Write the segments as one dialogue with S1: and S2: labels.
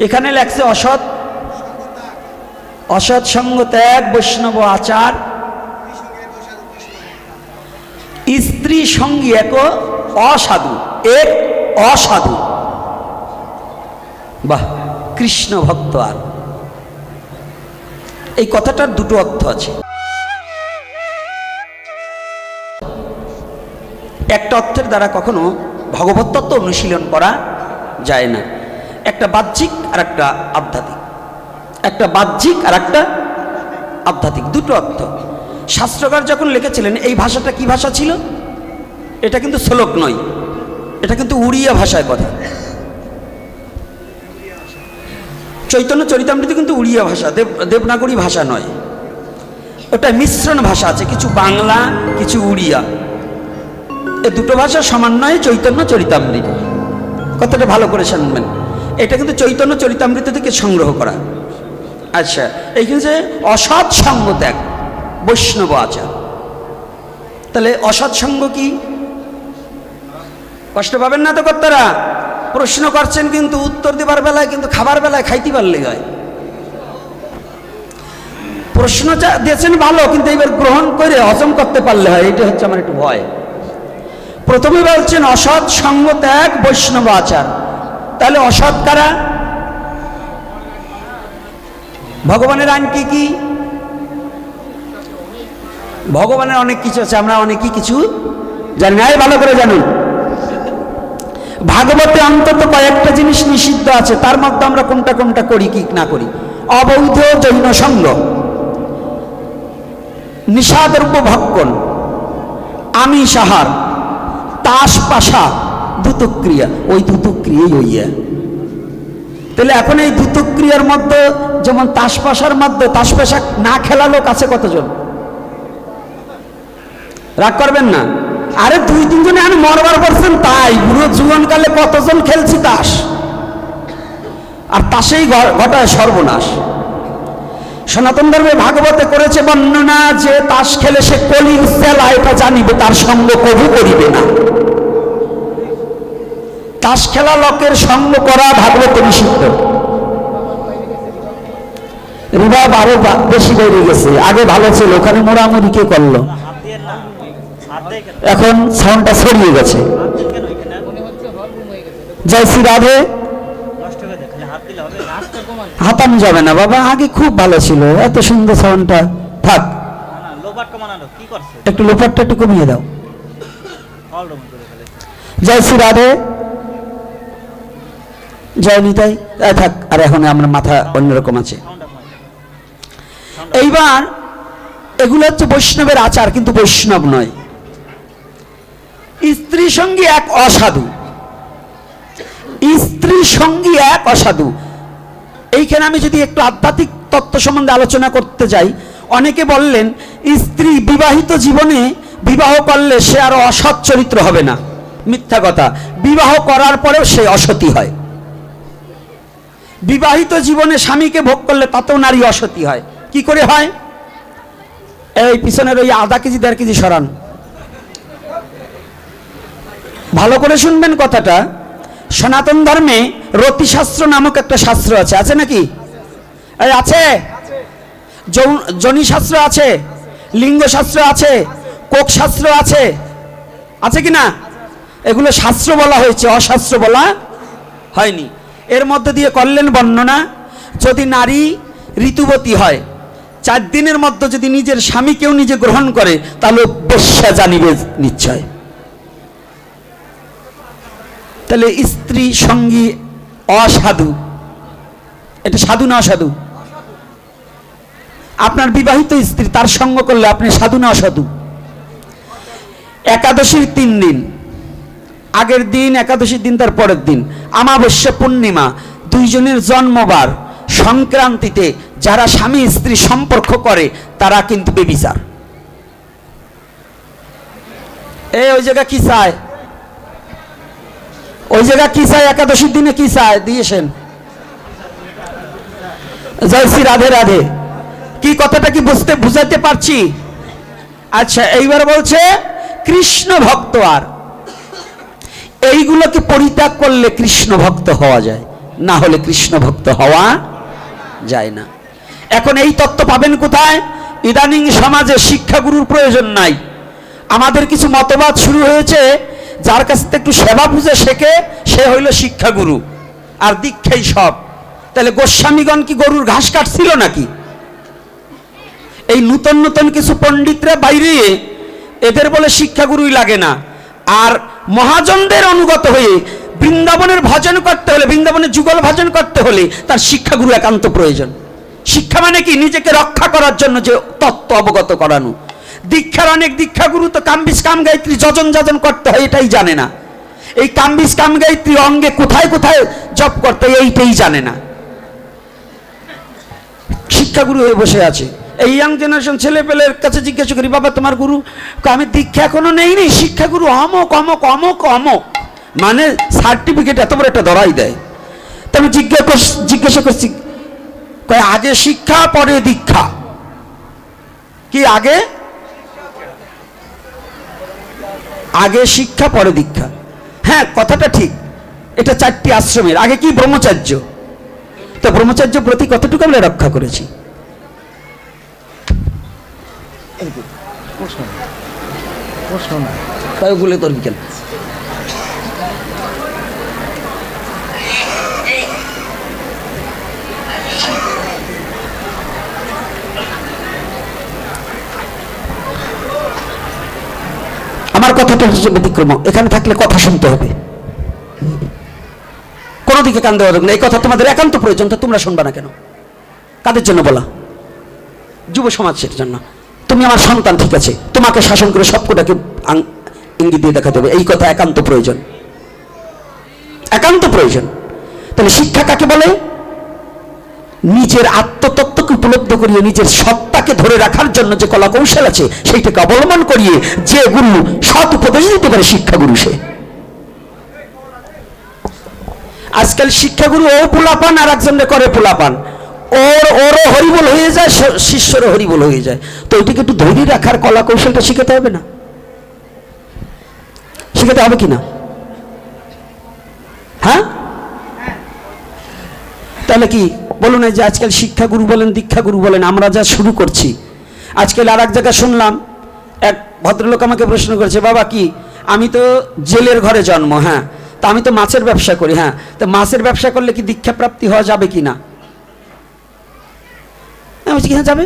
S1: এখানে লেখছে অসৎ অসৎ সঙ্গ ত্যাগ, বৈষ্ণব আচার। স্ত্রী সঙ্গী এক অসাধু এক অসাধু। বাহ, কৃষ্ণ ভক্ত আর। এই কথাটার দুটো অর্থ আছে। একটা অর্থের দ্বারা কখনো ভগবত তত্ত্ব অনুশীলন করা যায় না। একটা বাহ্যিক আর একটা আধ্যাত্মিক। একটা বাহ্যিক আর একটা আধ্যাত্মিক, দুটো অর্থ। শাস্ত্রকার যখন লিখেছিলেন, এই ভাষাটা কি ভাষা ছিল? এটা কিন্তু শ্লোক নয়, এটা কিন্তু উড়িয়া ভাষায় কথা চৈতন্য চরিতামৃত কিন্তু উড়িয়া ভাষা, দেব, দেবনাগরী ভাষা নয়। ওটা মিশ্রণ ভাষা আছে, কিছু বাংলা, কিছু উড়িয়া। এ দুটো ভাষা সমন্বয়ে চৈতন্য চরিতামৃত। কথাটা ভালো করে শুনবেন। এটা কিন্তু চৈতন্য চরিতামৃত থেকে সংগ্রহ করা? আচ্ছা এইখানে যে অসৎ সঙ্গ ত্যাগ, বৈষ্ণব আচার। তাহলে অসৎ সঙ্গ কি? কষ্ট পাবেন না তো কর্তারা? প্রশ্ন করছেন কিন্তু উত্তর দেবার বেলায়, কিন্তু খাবার বেলায় খাইতে পারলে হয়। প্রশ্ন দিয়েছেন ভালো, কিন্তু এবার গ্রহণ করে হজম করতে পারলে হয়, এটা হচ্ছে আমার একটু ভয়। প্রথমে বলছেন, অসৎ সঙ্গ ত্যাগ, বৈষ্ণব আচার। তাহলে অসৎ কারা? ভগবানের আইন কি কি? ভগবানের অনেক কিছু আছে, আমরা অনেকই কিছু জানি না। ভালো করে জানুন। ভাগবতে অন্তত কয়েকটা জিনিস নিষিদ্ধ আছে, তার মধ্যে আমরা কোনটা কোনটা করি, কি না করি? অবৈধ যৌন সঙ্গ নিষাদ্রব্য ভক্ষণ আমি সাহার তাস পাশা দ্রুতক্রিয়া ওই দ্রুতক্রিয়াই হইয়া তাহলে এখন এই দ্রুতক্রিয়ার মধ্যে, যেমন তাস পাশার মধ্যে তাস পাশা না খেলা লোক আছে কতজন? রাগ করবেন না? আরে দুই, তিনজনে আমি মরবার করছেন তাই বুড়ো জীবনকালে কতজন খেলছি তাস? আর তাসেই ঘটায় সর্বনাশ। সনাতন ধর্মে ভাগবতে করেছে, বর্ণনা যে তাস খেলে সে কলির সেলা এটা জানিবে, তার সঙ্গ কবু করিবে না। তাস খেলা লোকের সঙ্গ করা ভাগবতে নিষিদ্ধ রিভাব আরও বা- বেশি বেড়ে গেছে। আগে ভালো ছিল, ওখানে মোড়ামুড়ি কে করল? এখন সাউন্ডটা ছড়িয়ে গেছে। জয় শ্রী রাধে। হাতানো যাবে না বাবা, আগে খুব ভালো ছিল। এত সুন্দর সাউন্ডটা। থাক। একটু লোপারটা একটু কমিয়ে দাও। জয় শ্রী রাধে। জয় নিতাই এই থাক, আর এখন আমার মাথা অন্যরকম আছে। এইবার এগুলো হচ্ছে বৈষ্ণবের আচার, কিন্তু বৈষ্ণব নয়। স্ত্রী সঙ্গী এক অসাধু। স্ত্রী সঙ্গী এক অসাধু। এইখানে আমি যদি একটু আধ্যাত্মিক তত্ত্ব সম্বন্ধে আলোচনা করতে যাই, অনেকে বললেন, স্ত্রী বিবাহিত জীবনে বিবাহ করলে সে আরও অসৎ চরিত্র হবে না। মিথ্যা কথা। বিবাহ করার পরেও সে অসতী হয়। বিবাহিত জীবনে স্বামীকে ভোগ করলে তাতেও নারী অসতী হয়। কি করে হয়? এই পিছনের ওই আধা কেজি, দেড় কেজি সরান। ভালো করে শুনবেন কথাটা। সনাতন ধর্মে রতিশাস্ত্র নামক একটা শাস্ত্র আছে। আছে নাকি? এই আছে। শাস্ত্র আছে লিঙ্গ শাস্ত্র আছে কোক শাস্ত্র আছে। আছে কি না? এগুলো শাস্ত্র বলা হয়েছে, অশাস্ত্র বলা হয়নি। এর মধ্যে দিয়ে করলেন বর্ণনা, যদি নারী ঋতুবতী হয়, চার দিনের মধ্যে যদি নিজের স্বামীকেও নিজে গ্রহণ করে, তাহলে বেশ্যা জানিবে নিশ্চয়। তাহলে স্ত্রী, সঙ্গী অসাধু। এটা সাধু না অসাধু? আপনার বিবাহিত স্ত্রী তার সঙ্গ করলে আপনি সাধু না অসাধু? একাদশীর তিন দিন। আগের দিন, একাদশীর দিন, তার পরের দিন। আমাবস্যা পূর্ণিমা, দুইজনের জন্মবার। সংক্রান্তিতে যারা স্বামী স্ত্রী সম্পর্ক করে, তারা কিন্তু বেবিচার। এ ওই জায়গা কি চায়? ওই জায়গা কি চায়? একাদশীর দিনে কি চায়? দিয়েছেন জয় শ্রী রাধে রাধে। কি কথাটা কি বুঝতে বুঝাতে পারছি? আচ্ছা এইবার বলছে, কৃষ্ণ ভক্ত আর। এইগুলোকে পরিত্যাগ করলে কৃষ্ণ ভক্ত হওয়া যায়, না হলে কৃষ্ণ ভক্ত হওয়া যায় না। এখন এই তত্ত্ব পাবেন কোথায়? ইদানিং সমাজে শিক্ষাগুরুর প্রয়োজন নাই। আমাদের কিছু মতবাদ শুরু হয়েছে, যার কাছ থেকে একটু সেবা বুঝে শেখে, সে হইল শিক্ষাগুরু। আর দীক্ষাই সব। তাহলে গোস্বামীগণ কি গরুর ঘাস কাটছিল নাকি? এই নূতন নূতন কিছু পণ্ডিতরা বাইরে এদের বলে শিক্ষাগুরুই লাগে না। আর মহাজনদের অনুগত হয়ে বৃন্দাবনের ভজন করতে হলে, বৃন্দাবনের যুগল ভজন করতে হলে তার শিক্ষাগুরু একান্ত প্রয়োজন। শিক্ষা মানে কি? নিজেকে রক্ষা করার জন্য যে তত্ত্ব অবগত করানো। দীক্ষার অনেক দীক্ষাগুরু তো কাম্বিস কাম গায়ত্রী যজন যজন করতে হয়, এটাই জানে না। এই কাম্বিস কাম গায়ত্রী অঙ্গে কোথায় কোথায় জপ করতে হয়, এইটাই জানে না। শিক্ষাগুরু হয়ে বসে আছে। এই ইয়াং জেনারেশন ছেলে পেলের কাছে জিজ্ঞাসা করি, বাবা, তোমার গুরু, আমি দীক্ষা এখনও নেই নি শিক্ষাগুরু অমক অমক অমক অমক। মানে সার্টিফিকেট এত বড় একটা ধরাই দেয়। তো আমি জিজ্ঞাসা জিজ্ঞাসা করছি, কয়, আগে শিক্ষা, পরে দীক্ষা? কি, আগে? আগে শিক্ষা, পরে দীক্ষা। হ্যাঁ কথাটা ঠিক। এটা চারটি আশ্রমের। আগে কি ব্রহ্মচার্য? তো ব্রহ্মচার্য প্রতি কতটুকু আমরা রক্ষা করেছি? বিকেল। আমার কথাটা হচ্ছে ব্যতিক্রম। এখানে থাকলে কথা শুনতে হবে। কোনো দিকে কান দেওয়া না এই কথা তোমাদের একান্ত প্রয়োজন তোমরা শুনবা না কেন? কাদের জন্য বলা? যুব সমাজের জন্য। তুমি আমার সন্তান, ঠিক আছে? তোমাকে শাসন করে সবকটাকে ইঙ্গিত দিয়ে দেখাতে হবে। এই কথা একান্ত প্রয়োজন। একান্ত প্রয়োজন। তাহলে শিক্ষা কাকে বলে? নিজের আত্মতত্ত্বকে উপলব্ধ করিয়ে, নিজের সত্তাকে ধরে রাখার জন্য যে কলা কৌশল আছে, সেইটাকে অবলম্বন করিয়ে যে গুরু সৎ উপদেশ দিতে পারে শিক্ষাগুরু সে। আজকাল শিক্ষাগুরু ও পোলাপান আর একজনে করে পোলাপান। ওর, ওরও হরিবল হয়ে যায় শিষ্যরও হরিবল হয়ে যায়। তো ওইটাকে একটু ধৈর্য রাখার কলা কৌশলটা শিখাতে হবে না? শিখাতে হবে কি না? হ্যাঁ? তাহলে কি? বলুন যে আজকাল শিক্ষাগুরু বলেন, দীক্ষাগুরু বলেন, আমরা যা শুরু করছি। আজকাল আর এক জায়গায় শুনলাম, এক ভদ্রলোক আমাকে প্রশ্ন করেছে, বাবা কি, আমি তো জেলের ঘরে জন্ম হ্যাঁ। তা আমি তো মাছের ব্যবসা করি হ্যাঁ। তো মাছের ব্যবসা করলে কি দীক্ষা প্রাপ্তি হওয়া যাবে কি না? আমি বলছি হ্যাঁ যাবে?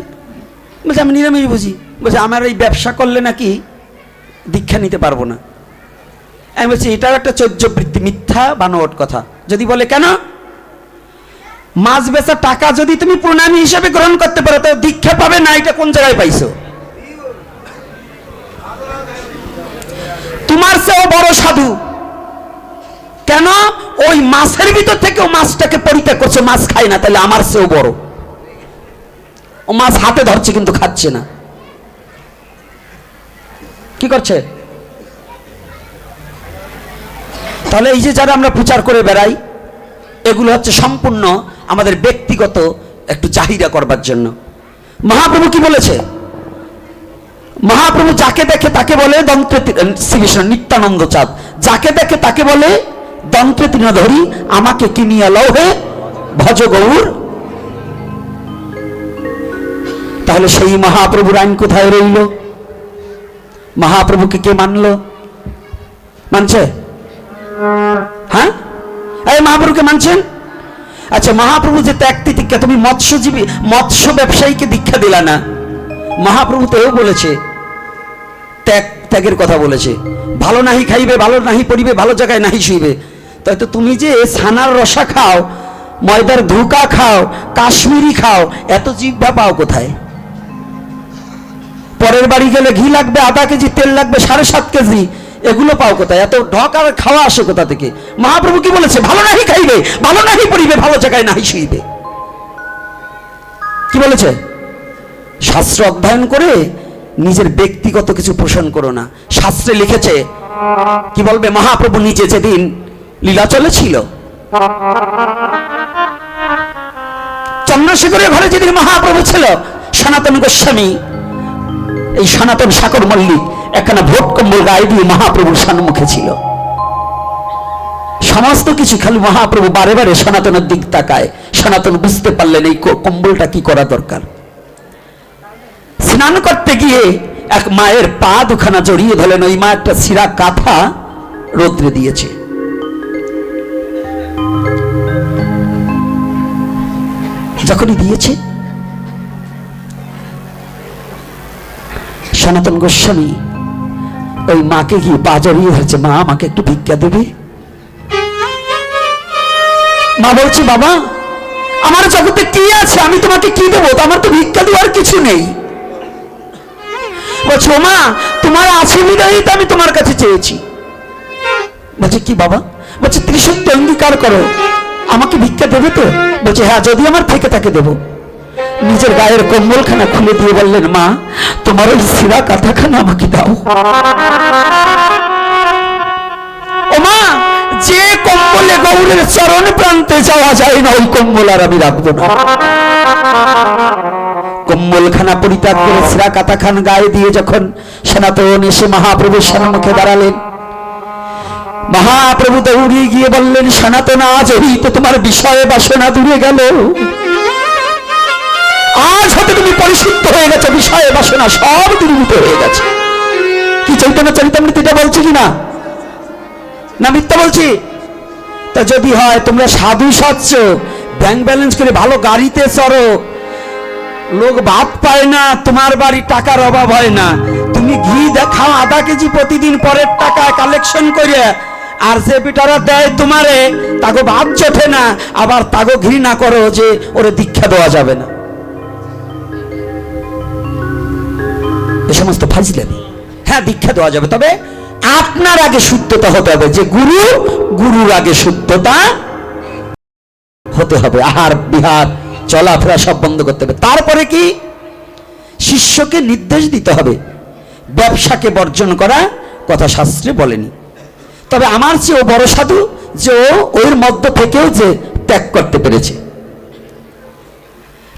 S1: বলছে, আমি নিরামিষ বুঝি। বলছে, আমার এই ব্যবসা করলে নাকি দীক্ষা নিতে পারব না। আমি বলছি, এটাও একটা চৌর্যবৃত্তি মিথ্যা বানোয়াট কথা। যদি বলে, কেন? মাছ বেচার টাকা যদি তুমি প্রণামী হিসেবে গ্রহণ করতে পারো তো দীক্ষা পাবে না, এটা কোন জায়গায় পাইছো? তোমার চেয়েও বড় সাধু। কেন? ওই মাছের ভিতর থেকেও মাছটাকে পরিত্যাগ করছে, মাছ খায় না, তাহলে আমার চেয়েও বড়। ও মাছ হাতে ধরছে কিন্তু খাচ্ছে না। কি করছে? তাহলে এই যে যারা আমরা প্রচার করে বেড়াই, এগুলো হচ্ছে সম্পূর্ণ আমাদের ব্যক্তিগত একটু চাহিদা করবার জন্য। মহাপ্রভু কি বলেছে? মহাপ্রভু যাকে দেখে তাকে বলে দন্ত্রে তি- শ্রী বিষ্ণু, নিত্যানন্দ চাঁদ। যাকে দেখে তাকে বলে দন্ত্রে তৃণধরি আমাকে কিনিয়া লও হে ভজ গৌর তাহলে সেই মহাপ্রভুর আইন কোথায় রইল? মহাপ্রভুকে কে মানলো? মানছে? হ্যাঁ? এই মহাপ্রভুকে মানছেন? আচ্ছা মহাপ্রভু যে ত্যাগ তিতিক্ষা, তুমি মৎস্যজীবী, মৎস্য ব্যবসায়ীকে দীক্ষা দিলা না। মহাপ্রভু তো এও বলেছে, ত্যাগ, ত্যাগের কথা বলেছে। ভালো নাহি খাইবে, ভালো নাহি পড়িবে, ভালো জায়গায় নাহি শুইবে। তাই তো তুমি যে ছানার রসা খাও, ময়দার ধোকা খাও, কাশ্মীরি খাও, এত জিভা পাও কোথায়? পরের বাড়ি গেলে ঘি লাগবে, আধা কেজি তেল লাগবে, সাড়ে সাত কেজি। এগুলো পাও কোথায়? এত ঢক আর খাওয়া আসে কোথা থেকে? মহাপ্রভু কি বলেছে? ভালো নাহি খাইবে, ভালো নাহি পড়িবে, ভালো জায়গায় নাহি শুইবে। কি বলেছে? শাস্ত্র অধ্যয়ন করে নিজের ব্যক্তিগত কিছু পোষণ করো না। শাস্ত্রে লিখেছে, কি বলবে? মহাপ্রভু নিজে যেদিন লীলা চলেছিল, চন্দ্রশেখরের ঘরে যেদিন মহাপ্রভু ছিল, সনাতন গোস্বামী এই সনাতন সাকর মল্লিক একখানা ভোট কম্বল গায়ে দিয়ে মহাপ্রভুর সম্মুখে ছিল। সমস্ত কিছু খালি মহাপ্রভু বারে বারে সনাতনের দিক তাকায়। সনাতন বুঝতে পারলেন এই কম্বলটা কি করা দরকার। স্নান করতে গিয়ে এক মায়ের পা দুখানা জড়িয়ে ধরলেন। ওই মা একটা সিরা কাঁথা রৌদ্রে দিয়েছে। যখনই দিয়েছে সনাতন গোস্বামী, ওই মাকে গিয়ে পা ধরেছে মা, আমাকে একটু ভিক্ষা দেবে? মা বলছে, বাবা, আমার জগতে কি আছে? আমি তোমাকে কি দেবো? আমার তো ভিক্ষা দেওয়ার কিছু নেই। বলছো মা, তোমার আছে বিদায়ী আমি তোমার কাছে চেয়েছি। বলছে, কি বাবা? বলছে, ত্রিশক্তি অঙ্গীকার করো। আমাকে ভিক্ষা দেবে তো? বলছে হ্যাঁ যদি আমার থেকে তাকে দেবো। নিজের গায়ের কম্বলখানা খুলে দিয়ে বললেন, মা, তোমার ওই সিরা কাঁথাখানা আমাকে দাও। ও মা, যে কম্বলে গৌরের চরণ প্রান্তে যাওয়া যায় না, ওই কম্বল আর আমি না। কম্বলখানা পরিত্যাগ করে সিরা গায়ে দিয়ে যখন সনাতন এসে মহাপ্রভুর সম্মুখে দাঁড়ালেন, মহাপ্রভু দৌড়িয়ে গিয়ে বললেন, সনাতন, আজ হইতে তোমার বিষয়ে বাসনা দূরে গেল। আজ হতে তুমি পরিশুদ্ধ হয়ে গেছে, বিষয়ে বাসনা সব দূরীভূত হয়ে গেছে। কি চৈতন্য চরিতামৃতিটা বলছি কি না? না মিথ্যা বলছি? তা যদি হয়, তোমরা সাধু সাচ্ছ ব্যাংক ব্যালেন্স করে ভালো গাড়িতে চড়ো। লোক ভাত পায় না, তোমার বাড়ি টাকার অভাব হয় না। তুমি ঘি দেখাও আধা কেজি প্রতিদিন পরের টাকা কালেকশন করে। আর যে পিটারা দেয় তোমারে তাকে ভাত চোখে না, আবার তাকে ঘৃণা করো যে ওরে দীক্ষা দেওয়া যাবে না। এ সমস্ত ফাজিলামি। হ্যাঁ দীক্ষা দেওয়া যাবে। তবে আপনার আগে শুদ্ধতা হতে হবে। যে গুরু, গুরুর আগে শুদ্ধতা হতে হবে। আহার, বিহার, চলাফেরা সব বন্ধ করতে হবে। তারপরে কি? শিষ্যকে নির্দেশ দিতে হবে। ব্যবসাকে বর্জন করা কথা শাস্ত্রে বলেনি। তবে আমার চেয়ে ও বড় সাধু যে ও ওর মধ্য থেকেও যে ত্যাগ করতে পেরেছে।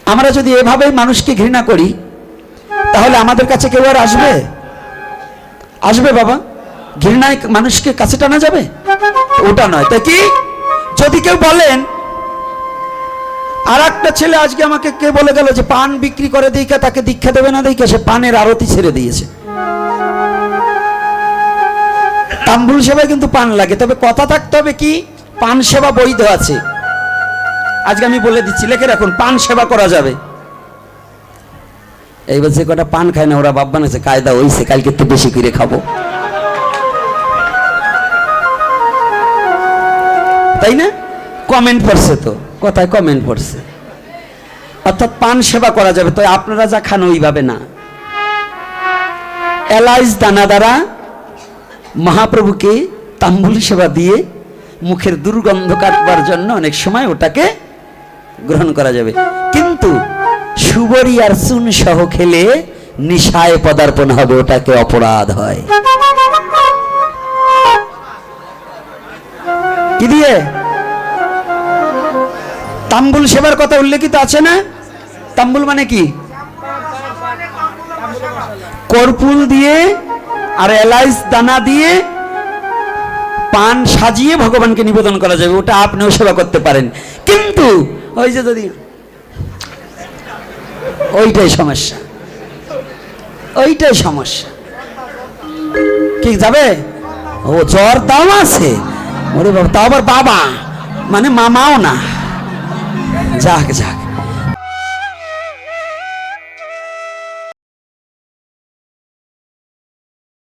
S1: আমরা যদি এভাবেই মানুষকে ঘৃণা করি তাহলে আমাদের কাছে কেউ আর আসবে? আসবে বাবা? ঘৃণায় মানুষকে কাছে টানা যাবে? ওটা নয়। তাই কি? যদি কেউ বলেন আর একটা ছেলে আজকে আমাকে কে বলে গেল যে পান বিক্রি করে দিকে তাকে দীক্ষা দেবে না দিকে সে পানের আরতি ছেড়ে দিয়েছে। তাম্বুল সেবায় কিন্তু পান লাগে। তবে কথা থাকতে হবে কি? পান সেবা বৈধ আছে। আজকে আমি বলে দিচ্ছি লেখে রাখুন পান সেবা করা যাবে। এইবার যে কটা পান খায় না, ওরা বাপ বানাচ্ছে কায়দা হইছে, কালকে একটু বেশি করে খাব। তাই না? কমেন্ট পড়ছে তো, কথায় কমেন্ট পড়ছে। অর্থাৎ পান সেবা করা যাবে, তো আপনারা যা খান ওইভাবে না। এলাইজ দানা দ্বারা মহাপ্রভুকে তাম্বুল সেবা দিয়ে মুখের দুর্গন্ধ কাটবার জন্য অনেক সময় ওটাকে গ্রহণ করা যাবে। কিন্তু সুবরি আর চুন সহ খেলে নিশায় পদার্পণ হবে, ওটাকে অপরাধ হয়। কি দিয়ে? তাম্বুল সেবার কথা উল্লেখিত আছে না? তাম্বুল মানে কি? কর্পুল দিয়ে আর এলাইচ দানা দিয়ে পান সাজিয়ে ভগবানকে নিবেদন করা যাবে, ওটা আপনিও সেবা করতে পারেন। কিন্তু ওই যে যদি ওইটাই সমস্যা। ওইটাই সমস্যা। কি যাবে? ও, জ্বর তাও আছে। ওরে বাবা, তাও আবার বাবা? মানে মামাও না। যাক যাক।